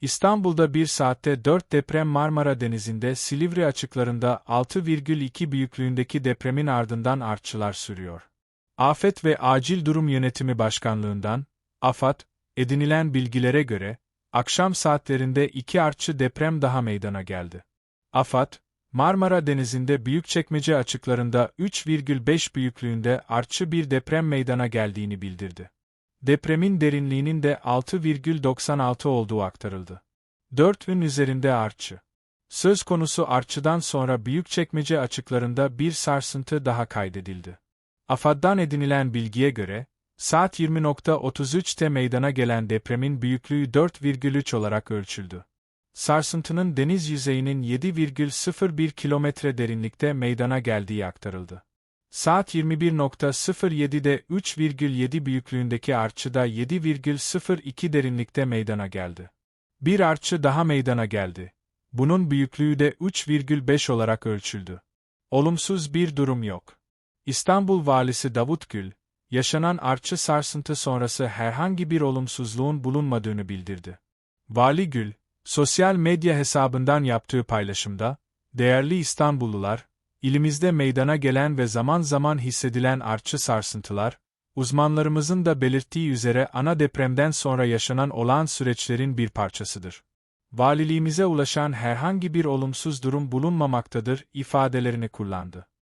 İstanbul'da 1 saatte 4 deprem Marmara Denizi'nde Silivri açıklarında 6,2 büyüklüğündeki depremin ardından artçılar sürüyor. Afet ve Acil Durum Yönetimi Başkanlığından, AFAD, edinilen bilgilere göre, akşam saatlerinde iki artçı deprem daha meydana geldi. AFAD, Marmara Denizi'nde Büyükçekmece açıklarında 3,5 büyüklüğünde artçı bir deprem meydana geldiğini bildirdi. Depremin derinliğinin de 6,96 olduğu aktarıldı. 4'ün üzerinde artçı. Söz konusu artçıdan sonra Büyükçekmece açıklarında bir sarsıntı daha kaydedildi. AFAD'dan edinilen bilgiye göre, saat 20.33'te meydana gelen depremin büyüklüğü 4,3 olarak ölçüldü. Sarsıntının deniz yüzeyinin 7,01 kilometre derinlikte meydana geldiği aktarıldı. Saat 21.07'de 3,7 büyüklüğündeki artçıda 7,02 derinlikte meydana geldi. Bir artçı daha meydana geldi. Bunun büyüklüğü de 3,5 olarak ölçüldü. Olumsuz bir durum yok. İstanbul Valisi Davut Gül, yaşanan artçı sarsıntı sonrası herhangi bir olumsuzluğun bulunmadığını bildirdi. Vali Gül, sosyal medya hesabından yaptığı paylaşımda, değerli İstanbullular, ilimizde meydana gelen ve zaman zaman hissedilen artçı sarsıntılar, uzmanlarımızın da belirttiği üzere ana depremden sonra yaşanan olağan süreçlerin bir parçasıdır. Valiliğimize ulaşan herhangi bir olumsuz durum bulunmamaktadır ifadelerini kullandı.